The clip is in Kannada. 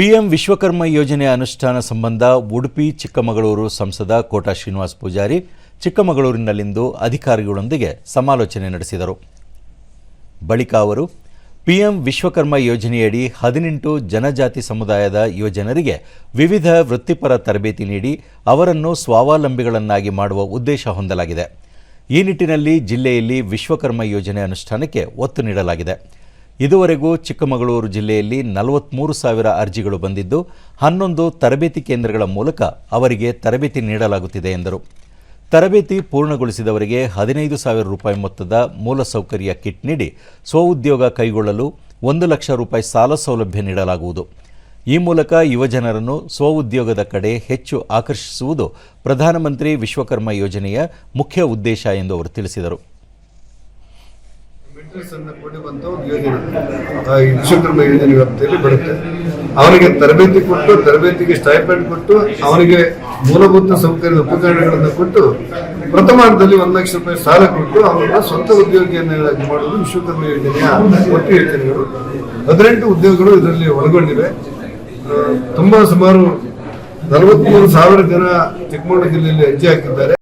ಪಿಎಂ ವಿಶ್ವಕರ್ಮ ಯೋಜನೆ ಅನುಷ್ಠಾನ ಸಂಬಂಧ ಉಡುಪಿ, ಚಿಕ್ಕಮಗಳೂರು ಸಂಸದ ಕೋಟಾ ಶ್ರೀನಿವಾಸ್ ಪೂಜಾರಿ ಚಿಕ್ಕಮಗಳೂರಿನಲ್ಲಿಂದು ಅಧಿಕಾರಿಗಳೊಂದಿಗೆ ಸಮಾಲೋಚನೆ ನಡೆಸಿದರು. ಬಳಿಕ ಅವರು, ಪಿಎಂ ವಿಶ್ವಕರ್ಮ ಯೋಜನೆಯಡಿ ಹದಿನೆಂಟು ಜನಜಾತಿ ಸಮುದಾಯದ ಯುವಜನರಿಗೆ ವಿವಿಧ ವೃತ್ತಿಪರ ತರಬೇತಿ ನೀಡಿ ಅವರನ್ನು ಸ್ವಾವಲಂಬಿಗಳನ್ನಾಗಿ ಮಾಡುವ ಉದ್ದೇಶ ಹೊಂದಲಾಗಿದೆ. ಈ ನಿಟ್ಟಿನಲ್ಲಿ ಜಿಲ್ಲೆಯಲ್ಲಿ ವಿಶ್ವಕರ್ಮ ಯೋಜನೆ ಅನುಷ್ಠಾನಕ್ಕೆ ಒತ್ತು ನೀಡಲಾಗಿದೆ. ಇದುವರೆಗೂ ಚಿಕ್ಕಮಗಳೂರು ಜಿಲ್ಲೆಯಲ್ಲಿ ನಲವತ್ತ್ಮೂರು ಸಾವಿರ ಅರ್ಜಿಗಳು ಬಂದಿದ್ದು, ಹನ್ನೊಂದು ತರಬೇತಿ ಕೇಂದ್ರಗಳ ಮೂಲಕ ಅವರಿಗೆ ತರಬೇತಿ ನೀಡಲಾಗುತ್ತಿದೆ ಎಂದರು. ತರಬೇತಿ ಪೂರ್ಣಗೊಳಿಸಿದವರಿಗೆ ಹದಿನೈದು ಸಾವಿರ ರೂಪಾಯಿ ಮೊತ್ತದ ಮೂಲಸೌಕರ್ಯ ಕಿಟ್ ನೀಡಿ ಸ್ವಉದ್ಯೋಗ ಕೈಗೊಳ್ಳಲು ಒಂದು ಲಕ್ಷ ರೂಪಾಯಿ ಸಾಲ ಸೌಲಭ್ಯ ನೀಡಲಾಗುವುದು. ಈ ಮೂಲಕ ಯುವಜನರನ್ನು ಸ್ವಉದ್ಯೋಗದ ಕಡೆ ಹೆಚ್ಚು ಆಕರ್ಷಿಸುವುದು ಪ್ರಧಾನಮಂತ್ರಿ ವಿಶ್ವಕರ್ಮ ಯೋಜನೆಯ ಮುಖ್ಯ ಉದ್ದೇಶ ಎಂದು ಅವರು ತಿಳಿಸಿದರು. ಯೋಜನೆ ಯೋಜನೆ ವ್ಯಾಪ್ತಿಯಲ್ಲಿ ಬರುತ್ತೆ. ಅವನಿಗೆ ತರಬೇತಿ ಕೊಟ್ಟು, ತರಬೇತಿಗೆ ಸ್ಟೈಪೆಂಡ್ ಕೊಟ್ಟು ಅವನಿಗೆ ಮೂಲಭೂತ ಸೌಕರ್ಯದ ಉಪಕರಣಗಳನ್ನು ಕೊಟ್ಟು ಪ್ರಥಮ ಹಂತದಲ್ಲಿ ಒಂದು ಲಕ್ಷ ರೂಪಾಯಿ ಸಾಲ ಕೊಟ್ಟು ಅವನ ಸ್ವಂತ ಉದ್ಯೋಗಿಯನ್ನಾಗಿ ಮಾಡುವುದು ವಿಶ್ವಕರ್ಮ ಯೋಜನೆಯ ಒಟ್ಟು ಯೋಜನೆಗಳು. ಹದಿನೆಂಟು ಉದ್ಯೋಗಗಳು ಇದರಲ್ಲಿ ಒಳಗೊಂಡಿವೆ. ತುಂಬಾ ಸುಮಾರು ನಲವತ್ಮೂರು ಸಾವಿರ ಜನ ಚಿಕ್ಕಮಗಳೂರು ಜಿಲ್ಲೆಯಲ್ಲಿ ಅರ್ಜಿ ಹಾಕಿದ್ದಾರೆ.